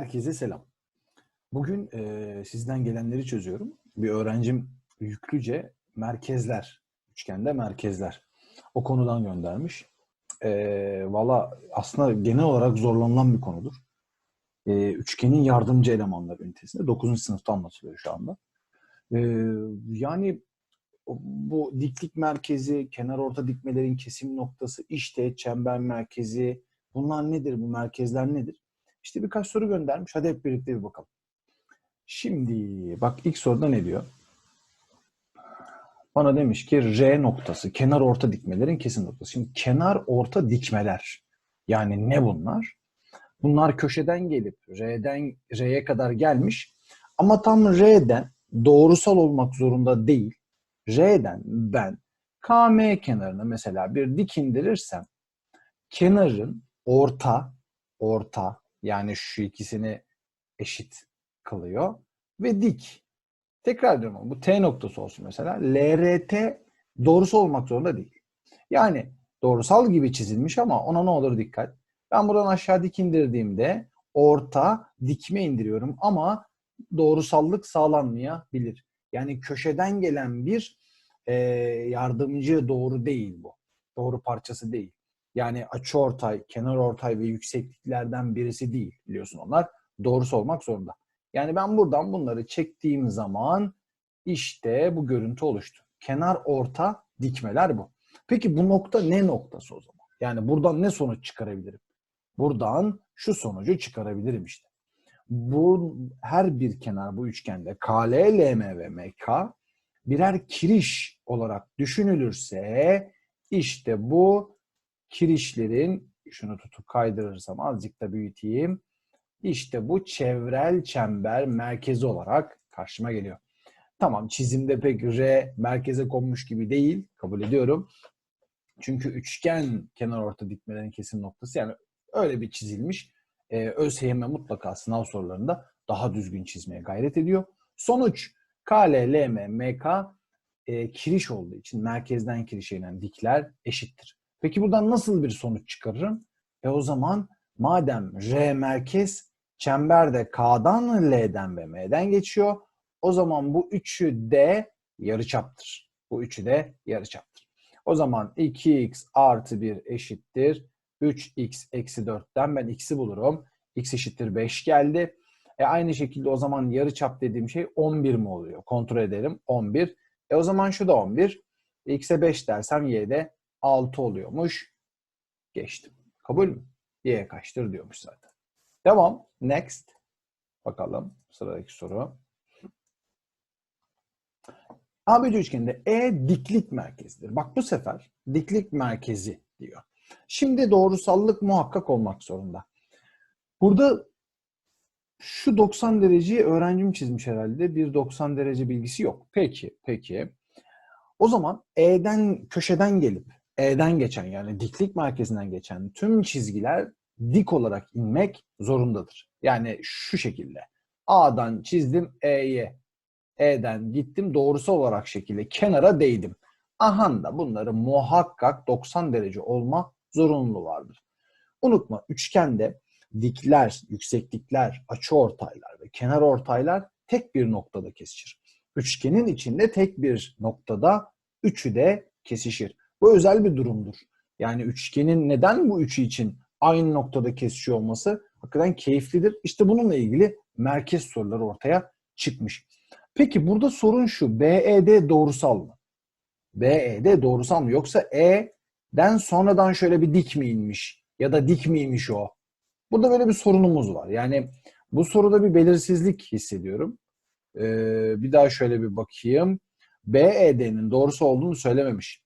Herkese selam. Bugün e, sizden gelenleri çözüyorum. Bir öğrencim yüklüce merkezler, üçgende merkezler. O konudan göndermiş. E, Valla aslında genel olarak zorlanılan bir konudur. E, üçgenin yardımcı elemanları ünitesinde. 9. sınıfta anlatılıyor şu anda. E, yani bu diklik merkezi, kenar orta dikmelerin kesim noktası, işte çember merkezi, bunlar nedir, bu merkezler nedir? İşte birkaç soru göndermiş. Hadi hep birlikte bir bakalım. Şimdi bak ilk soruda ne diyor? Bana demiş ki R noktası, kenar orta dikmelerin kesim noktası. Şimdi kenar orta dikmeler. Yani ne bunlar? Bunlar köşeden gelip R'den R'ye kadar gelmiş. Ama tam R'den doğrusal olmak zorunda değil. R'den ben KM kenarına mesela bir dik indirirsem kenarın orta orta yani şu ikisini eşit kılıyor ve dik. Tekrar ediyorum bu T noktası olsun mesela. LRT doğrusu olmak zorunda değil. Yani doğrusal gibi çizilmiş ama ona ne olur dikkat. Ben buradan aşağı dik indirdiğimde orta dikme indiriyorum ama doğrusallık sağlanmayabilir. Yani köşeden gelen bir e, yardımcı doğru değil bu. Doğru parçası değil. Yani açı ortay, kenar ortay ve yüksekliklerden birisi değil biliyorsun onlar. Doğrusu olmak zorunda. Yani ben buradan bunları çektiğim zaman işte bu görüntü oluştu. Kenar orta dikmeler bu. Peki bu nokta ne noktası o zaman? Yani buradan ne sonuç çıkarabilirim? Buradan şu sonucu çıkarabilirim işte. Bu her bir kenar bu üçgende KL, LM ve MK birer kiriş olarak düşünülürse işte bu kirişlerin şunu tutup kaydırırsam azıcık da büyüteyim. İşte bu çevrel çember merkezi olarak karşıma geliyor. Tamam çizimde pek R merkeze konmuş gibi değil. Kabul ediyorum. Çünkü üçgen kenar orta dikmelerin kesim noktası yani öyle bir çizilmiş. Ee, ÖSYM mutlaka sınav sorularında daha düzgün çizmeye gayret ediyor. Sonuç KL, LM, MK e, kiriş olduğu için merkezden kirişe inen dikler eşittir. Peki buradan nasıl bir sonuç çıkarırım? E o zaman madem R merkez çemberde K'dan L'den ve M'den geçiyor. O zaman bu üçü de yarıçaptır. Bu üçü de yarıçaptır. O zaman 2x artı 1 eşittir. 3x eksi 4'ten ben x'i bulurum. x eşittir 5 geldi. E aynı şekilde o zaman yarıçap dediğim şey 11 mi oluyor? Kontrol edelim. 11. E o zaman şu da 11. x'e 5 dersem y'de 6 oluyormuş. Geçtim. Kabul mü? Y kaçtır diyormuş zaten. Devam. Next. Bakalım sıradaki soru. ABC üçgeninde E diklik merkezidir. Bak bu sefer diklik merkezi diyor. Şimdi doğrusallık muhakkak olmak zorunda. Burada şu 90 dereceyi öğrencim çizmiş herhalde. Bir 90 derece bilgisi yok. Peki, peki. O zaman E'den köşeden gelip E'den geçen yani diklik merkezinden geçen tüm çizgiler dik olarak inmek zorundadır. Yani şu şekilde. A'dan çizdim E'ye. E'den gittim doğrusal olarak şekilde kenara değdim. Ahan da bunları muhakkak 90 derece olma zorunluluğu vardır. Unutma üçgende dikler, yükseklikler, açı ortaylar ve kenar ortaylar tek bir noktada kesişir. Üçgenin içinde tek bir noktada üçü de kesişir. Bu özel bir durumdur. Yani üçgenin neden bu üçü için aynı noktada kesişiyor olması hakikaten keyiflidir. İşte bununla ilgili merkez soruları ortaya çıkmış. Peki burada sorun şu. BED doğrusal mı? BED doğrusal mı? Yoksa E'den sonradan şöyle bir dik mi inmiş? Ya da dik miymiş o? Burada böyle bir sorunumuz var. Yani bu soruda bir belirsizlik hissediyorum. Ee, bir daha şöyle bir bakayım. BED'nin doğrusu olduğunu söylememiş.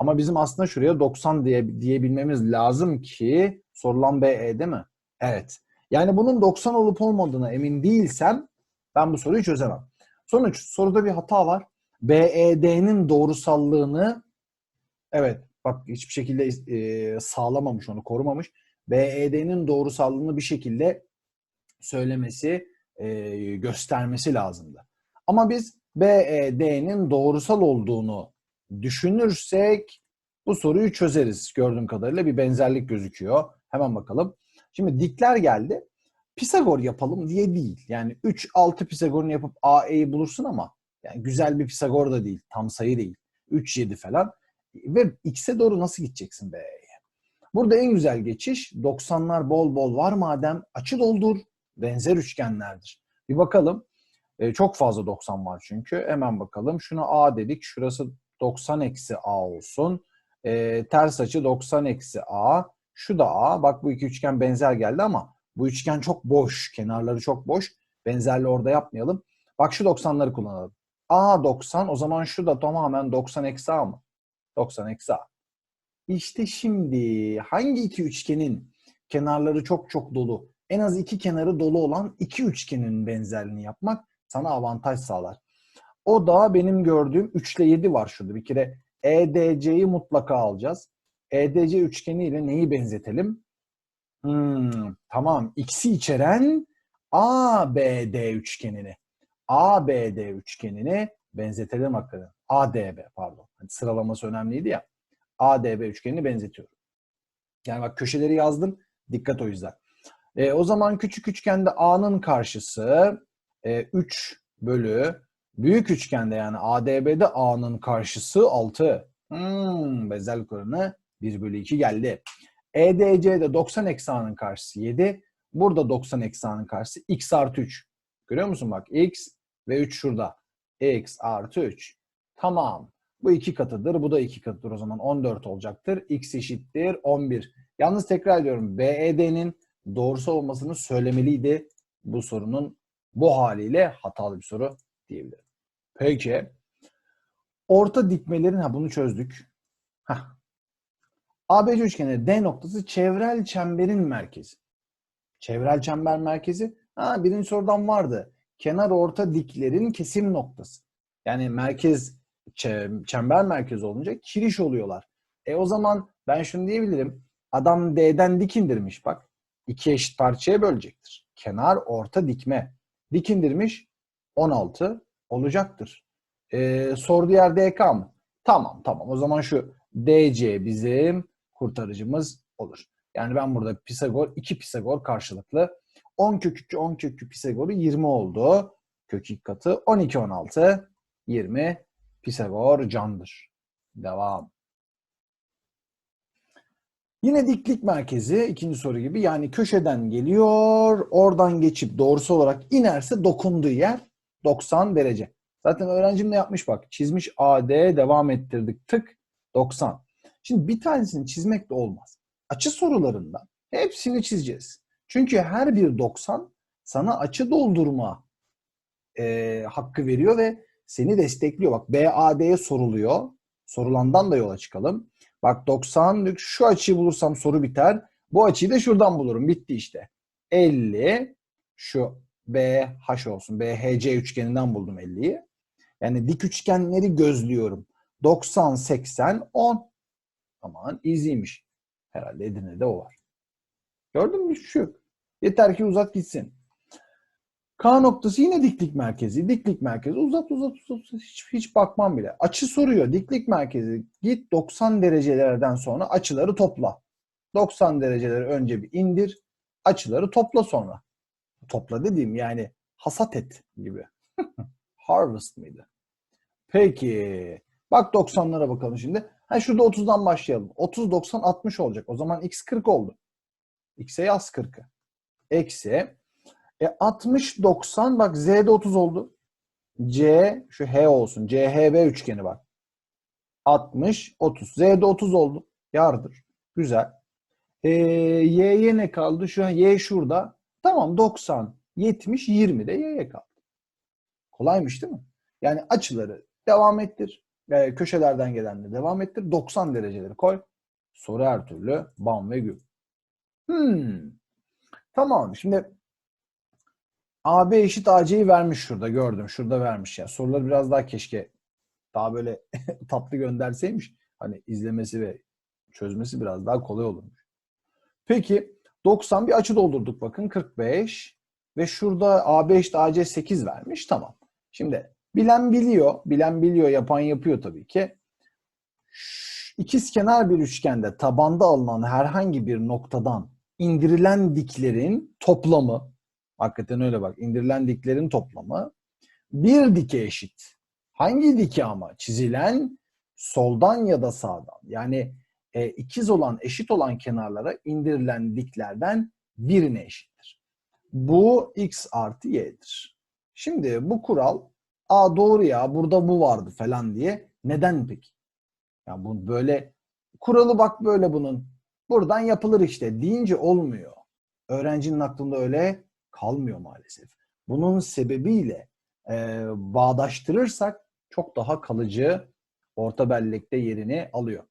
Ama bizim aslında şuraya 90 diye diyebilmemiz lazım ki sorulan BE değil mi? Evet. Yani bunun 90 olup olmadığına emin değilsem ben bu soruyu çözemem. Sonuç soruda bir hata var. BED'nin doğrusallığını evet bak hiçbir şekilde e, sağlamamış onu korumamış. BED'nin doğrusallığını bir şekilde söylemesi, e, göstermesi lazımdı. Ama biz BED'nin doğrusal olduğunu düşünürsek bu soruyu çözeriz. Gördüğüm kadarıyla bir benzerlik gözüküyor. Hemen bakalım. Şimdi dikler geldi. Pisagor yapalım diye değil. Yani 3 6 Pisagor'unu yapıp AE'yi bulursun ama yani güzel bir Pisagor da değil. Tam sayı değil. 3 7 falan. Ve X'e doğru nasıl gideceksin be? Burada en güzel geçiş 90'lar bol bol var madem açı doldur benzer üçgenlerdir. Bir bakalım. Ee, çok fazla 90 var çünkü. Hemen bakalım. Şuna A dedik. Şurası 90 eksi A olsun. Ee, ters açı 90 eksi A. Şu da A. Bak bu iki üçgen benzer geldi ama bu üçgen çok boş. Kenarları çok boş. Benzerli orada yapmayalım. Bak şu 90'ları kullanalım. A 90 o zaman şu da tamamen 90 eksi A mı? 90 eksi A. İşte şimdi hangi iki üçgenin kenarları çok çok dolu, en az iki kenarı dolu olan iki üçgenin benzerliğini yapmak sana avantaj sağlar. O da benim gördüğüm 3 ile 7 var şurada. Bir kere EDC'yi mutlaka alacağız. EDC üçgeni ile neyi benzetelim? Hmm, tamam. X'i içeren ABD üçgenini. ABD üçgenini benzetelim hakikaten. ADB pardon. Hani sıralaması önemliydi ya. ADB üçgenini benzetiyorum. Yani bak köşeleri yazdım. Dikkat o yüzden. E, o zaman küçük üçgende A'nın karşısı e, 3 bölü büyük üçgende yani ADB'de A'nın karşısı 6. Hmm, bezellik oranı 1 bölü 2 geldi. EDC'de 90 eksi A'nın karşısı 7. Burada 90 eksi A'nın karşısı X artı 3. Görüyor musun bak X ve 3 şurada. X artı 3. Tamam. Bu iki katıdır. Bu da iki katıdır. O zaman 14 olacaktır. X eşittir 11. Yalnız tekrar ediyorum. BED'nin doğrusu olmasını söylemeliydi. Bu sorunun bu haliyle hatalı bir soru diyebilirim. Peki. Orta dikmelerin, ha bunu çözdük. Heh. ABC üçgeni D noktası çevrel çemberin merkezi. Çevrel çember merkezi. Ha, birinci sorudan vardı. Kenar orta diklerin kesim noktası. Yani merkez çember merkezi olunca kiriş oluyorlar. E o zaman ben şunu diyebilirim. Adam D'den dik indirmiş bak. iki eşit parçaya bölecektir. Kenar orta dikme. Dik indirmiş 16 olacaktır. E, sorduğu yer DK mı? Tamam tamam. O zaman şu DC bizim kurtarıcımız olur. Yani ben burada Pisagor, iki Pisagor karşılıklı. 10 kök 2, 10 kök 2 Pisagor'u 20 oldu. Kök 2 katı 12, 16, 20 Pisagor candır. Devam. Yine diklik merkezi ikinci soru gibi yani köşeden geliyor oradan geçip doğrusu olarak inerse dokunduğu yer 90 derece. Zaten öğrencim de yapmış bak çizmiş AD devam ettirdik tık 90. Şimdi bir tanesini çizmek de olmaz. Açı sorularında hepsini çizeceğiz. Çünkü her bir 90 sana açı doldurma e, hakkı veriyor ve seni destekliyor. Bak BAD'ye soruluyor. Sorulandan da yola çıkalım. Bak 90 şu açıyı bulursam soru biter. Bu açıyı da şuradan bulurum. Bitti işte. 50 şu BH olsun. BHC üçgeninden buldum 50'yi. Yani dik üçgenleri gözlüyorum. 90, 80, 10. Aman easy'ymiş. Herhalde Edirne'de o var. Gördün mü? Şu. Yeter ki uzat gitsin. K noktası yine diklik merkezi. Diklik merkezi uzat uzat uzat hiç, hiç bakmam bile. Açı soruyor. Diklik merkezi git 90 derecelerden sonra açıları topla. 90 dereceleri önce bir indir. Açıları topla sonra. Topla dediğim yani hasat et gibi. Harvest mıydı? Peki. Bak 90'lara bakalım şimdi. Ha şurada 30'dan başlayalım. 30, 90, 60 olacak. O zaman x 40 oldu. X'e yaz 40'ı. Eksi e 60 90 bak Z'de 30 oldu. C şu H olsun. CHB üçgeni bak. 60 30. Z'de 30 oldu. Yardır. Güzel. E, Y'ye ne kaldı? Şu an Y şurada. Tamam 90 70 20 de Y'ye kaldı. Kolaymış değil mi? Yani açıları devam ettir. E, köşelerden gelenleri devam ettir. 90 dereceleri koy. Soru her türlü bam ve gül. Hmm. Tamam. Şimdi AB eşit AC'yi vermiş şurada gördüm. Şurada vermiş ya. Soruları biraz daha keşke daha böyle tatlı gönderseymiş. Hani izlemesi ve çözmesi biraz daha kolay olurmuş. Peki 90 bir açı doldurduk bakın 45 ve şurada AB eşit AC 8 vermiş. Tamam. Şimdi bilen biliyor. Bilen biliyor. Yapan yapıyor tabii ki. İkiz kenar bir üçgende tabanda alınan herhangi bir noktadan indirilen diklerin toplamı Hakikaten öyle bak. İndirilen diklerin toplamı bir dike eşit. Hangi dike ama? Çizilen soldan ya da sağdan. Yani e, ikiz olan, eşit olan kenarlara indirilen diklerden birine eşittir. Bu x artı y'dir. Şimdi bu kural, a doğru ya burada bu vardı falan diye. Neden peki? Ya bu böyle kuralı bak böyle bunun. Buradan yapılır işte deyince olmuyor. Öğrencinin aklında öyle kalmıyor maalesef. Bunun sebebiyle e, bağdaştırırsak çok daha kalıcı orta bellekte yerini alıyor.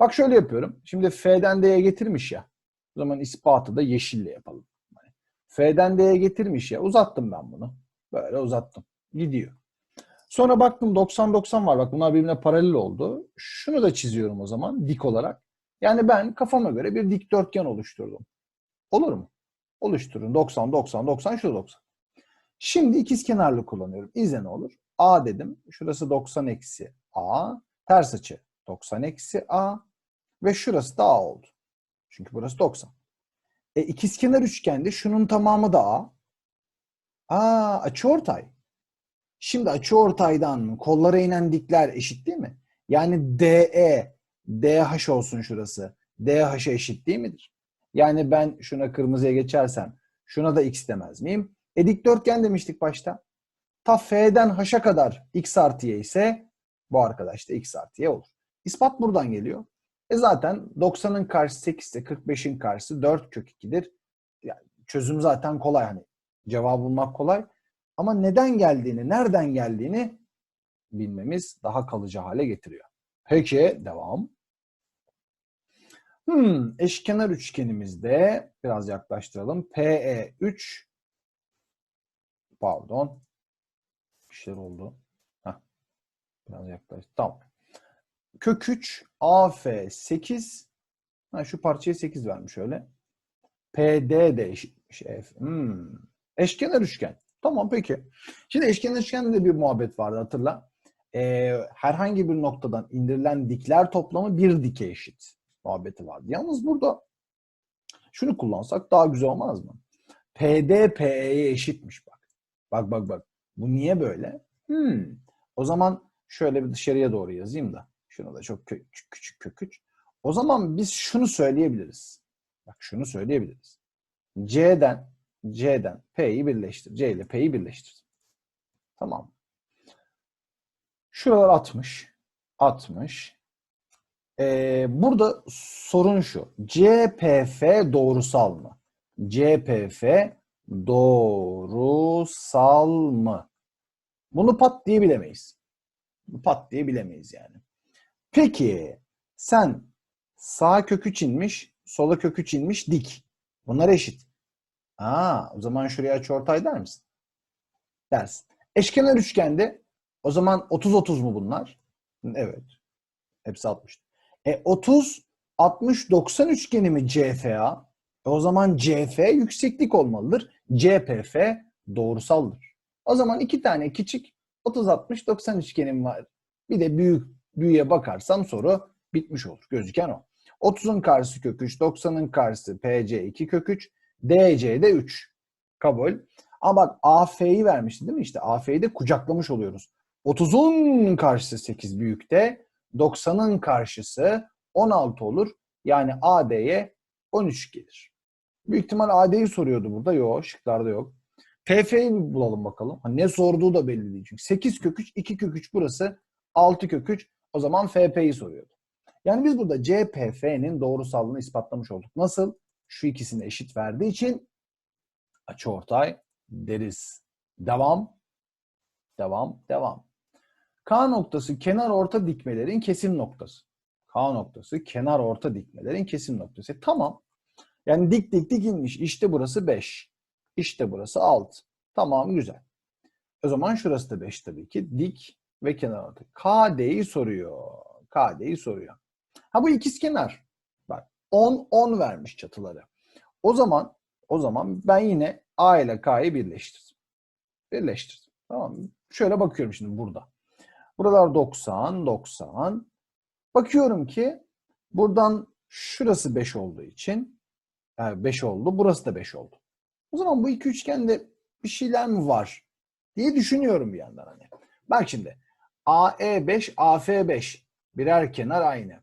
Bak şöyle yapıyorum. Şimdi F'den D'ye getirmiş ya. O zaman ispatı da yeşille yapalım. Yani F'den D'ye getirmiş ya. Uzattım ben bunu. Böyle uzattım. Gidiyor. Sonra baktım 90-90 var. Bak bunlar birbirine paralel oldu. Şunu da çiziyorum o zaman dik olarak. Yani ben kafama göre bir dikdörtgen oluşturdum. Olur mu? Oluşturun. 90, 90, 90, şu 90. Şimdi ikiz kenarlı kullanıyorum. İzle ne olur? A dedim. Şurası 90 eksi A. Ters açı 90 eksi A. Ve şurası da A oldu. Çünkü burası 90. E ikizkenar üçgende şunun tamamı da A. Aa açıortay. Şimdi açıortaydan kollara inen dikler eşit değil mi? Yani DE, DH olsun şurası. DH'a eşit değil midir? Yani ben şuna kırmızıya geçersem şuna da x demez miyim? E dikdörtgen demiştik başta. Ta F'den H'a kadar x artı y ise bu arkadaş da x artı y olur. İspat buradan geliyor. E zaten 90'ın karşısı 8 ise 45'in karşısı 4 kök 2'dir. Yani çözüm zaten kolay hani. Cevabı bulmak kolay. Ama neden geldiğini, nereden geldiğini bilmemiz daha kalıcı hale getiriyor. Peki devam. Hmm, eşkenar üçgenimizde biraz yaklaştıralım. PE 3 pardon bir şeyler oldu. Heh, biraz yaklaştı. Tamam. Kök 3 AF 8 ha, şu parçaya 8 vermiş öyle. PD de eşitmiş. F. Hmm. Eşkenar üçgen. Tamam peki. Şimdi eşkenar üçgende de bir muhabbet vardı hatırla. Ee, herhangi bir noktadan indirilen dikler toplamı bir dike eşit muhabbeti vardı. Yalnız burada şunu kullansak daha güzel olmaz mı? PD PE'ye eşitmiş bak. Bak bak bak. Bu niye böyle? Hmm. O zaman şöyle bir dışarıya doğru yazayım da. Şunu da çok küçük küçük küçük. O zaman biz şunu söyleyebiliriz. Bak şunu söyleyebiliriz. C'den C'den P'yi birleştir. C ile P'yi birleştir. Tamam. Şuralar 60. 60. Ee, burada sorun şu. CPF doğrusal mı? CPF doğrusal mı? Bunu pat diye bilemeyiz. Pat diye bilemeyiz yani. Peki sen sağ kökü çinmiş, sola kökü çinmiş dik. Bunlar eşit. Aa, o zaman şuraya açıortay der misin? Dersin. Eşkenar üçgende o zaman 30-30 mu bunlar? Evet. Hepsi 60. E 30 60 90 üçgeni mi CFA? E o zaman CF yükseklik olmalıdır. CPF doğrusaldır. O zaman iki tane küçük 30 60 90 üçgenim var. Bir de büyük büyüye bakarsam soru bitmiş olur. Gözüken o. 30'un karşısı kök 3, 90'ın karşısı PC 2 kök 3, DC'de 3. Kabul. Ama bak AF'yi vermişti değil mi? İşte AF'yi de kucaklamış oluyoruz. 30'un karşısı 8 büyükte, 90'ın karşısı 16 olur. Yani AD'ye 13 gelir. Büyük ihtimal AD'yi soruyordu burada. Yok, şıklarda yok. Bir bulalım bakalım. Ne sorduğu da belli değil çünkü. 8 kök 3, 2 kök 3 burası. 6 kök 3. O zaman FP'yi soruyordu. Yani biz burada CPF'nin doğrusallığını ispatlamış olduk. Nasıl? Şu ikisini eşit verdiği için açıortay deriz. Devam. Devam. Devam. K noktası kenar orta dikmelerin kesim noktası. K noktası kenar orta dikmelerin kesim noktası. Tamam. Yani dik dik dik inmiş. İşte burası 5. İşte burası 6. Tamam güzel. O zaman şurası da 5 tabii ki. Dik ve kenar orta. KD'yi soruyor. KD'yi soruyor. Ha bu ikiz kenar. Bak 10 10 vermiş çatıları. O zaman o zaman ben yine A ile K'yı birleştirdim. Birleştirdim. Tamam mı? Şöyle bakıyorum şimdi burada. Buralar 90, 90. Bakıyorum ki buradan şurası 5 olduğu için yani 5 oldu. Burası da 5 oldu. O zaman bu iki üçgende bir şeyler mi var diye düşünüyorum bir yandan hani. Bak şimdi AE5, AF5 birer kenar aynı.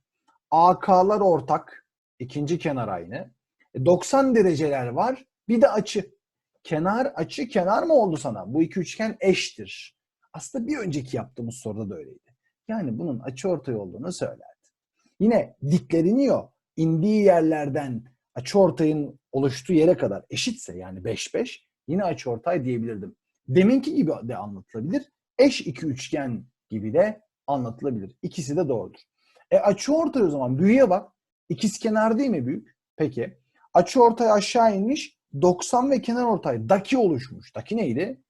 AK'lar ortak, ikinci kenar aynı. E, 90 dereceler var, bir de açı. Kenar açı kenar mı oldu sana? Bu iki üçgen eştir. Aslında bir önceki yaptığımız soruda da öyleydi. Yani bunun açı ortay olduğunu söylerdi. Yine dikleriniyor. indiği yerlerden açı ortayın oluştuğu yere kadar eşitse yani 5-5 yine açı ortay diyebilirdim. Deminki gibi de anlatılabilir. Eş iki üçgen gibi de anlatılabilir. İkisi de doğrudur. E açı ortay o zaman büyüye bak. İkiz kenar değil mi büyük? Peki. Açı ortay aşağı inmiş. 90 ve kenar ortay daki oluşmuş. Daki neydi?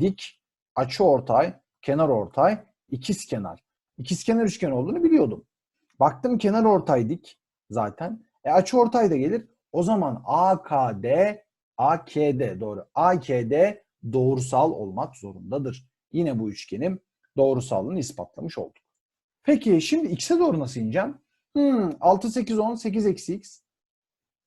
Dik, açı ortay, kenar ortay, ikiz kenar. İkiz kenar üçgen olduğunu biliyordum. Baktım kenar ortay dik zaten. E açı ortay da gelir. O zaman AKD, AKD doğru. AKD doğrusal olmak zorundadır. Yine bu üçgenim doğrusallığını ispatlamış olduk. Peki şimdi x'e doğru nasıl ineceğim? Hmm, 6, 8, 10, 8 eksi x.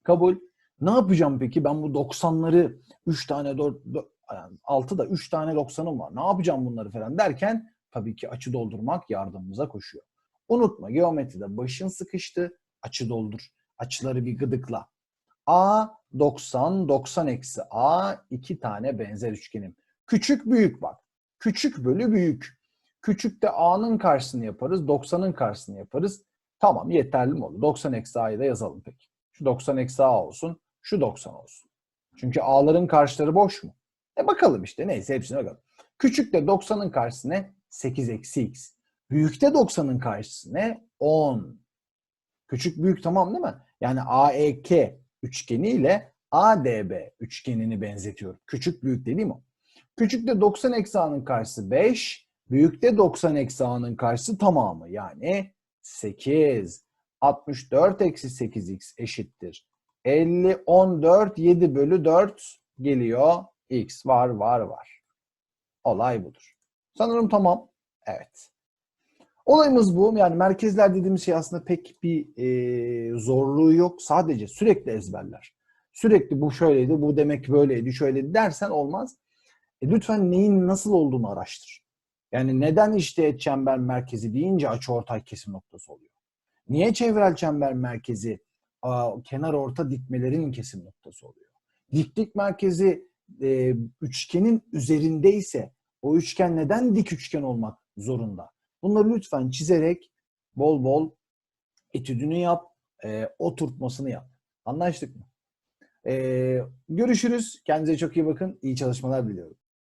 Kabul. Ne yapacağım peki? Ben bu 90'ları 3 tane 4, 4 yani 6'da 3 tane 90'ım var. Ne yapacağım bunları falan derken tabii ki açı doldurmak yardımımıza koşuyor. Unutma geometride başın sıkıştı. Açı doldur. Açıları bir gıdıkla. A 90, 90 eksi A iki tane benzer üçgenim. Küçük büyük bak. Küçük bölü büyük. Küçükte A'nın karşısını yaparız. 90'ın karşısını yaparız. Tamam yeterli mi oldu? 90 eksi A'yı da yazalım peki. Şu 90 eksi A olsun. Şu 90 olsun. Çünkü A'ların karşıları boş mu? E bakalım işte neyse hepsine bakalım. Küçükte 90'ın karşısı ne? 8 eksi x. Büyükte 90'ın karşısı ne? 10. Küçük büyük tamam değil mi? Yani AEK üçgeni ile ADB üçgenini benzetiyorum. Küçük büyük dediğim o. Küçükte 90 eksi A'nın karşısı 5. Büyükte 90 eksi A'nın karşısı tamamı yani 8. 64 eksi 8x eşittir. 50, 14, 7 bölü 4 geliyor. X var, var, var. Olay budur. Sanırım tamam. Evet. Olayımız bu. Yani merkezler dediğimiz şey aslında pek bir e, zorluğu yok. Sadece sürekli ezberler. Sürekli bu şöyleydi, bu demek böyleydi, şöyleydi dersen olmaz. E, lütfen neyin nasıl olduğunu araştır. Yani neden işte çember merkezi deyince açıortay kesim noktası oluyor? Niye çevrel çember merkezi kenar orta dikmelerin kesim noktası oluyor? Diklik merkezi e, üçgenin üzerindeyse o üçgen neden dik üçgen olmak zorunda? Bunları lütfen çizerek bol bol etüdünü yap, e, oturtmasını yap. Anlaştık mı? E, görüşürüz. Kendinize çok iyi bakın. İyi çalışmalar diliyorum.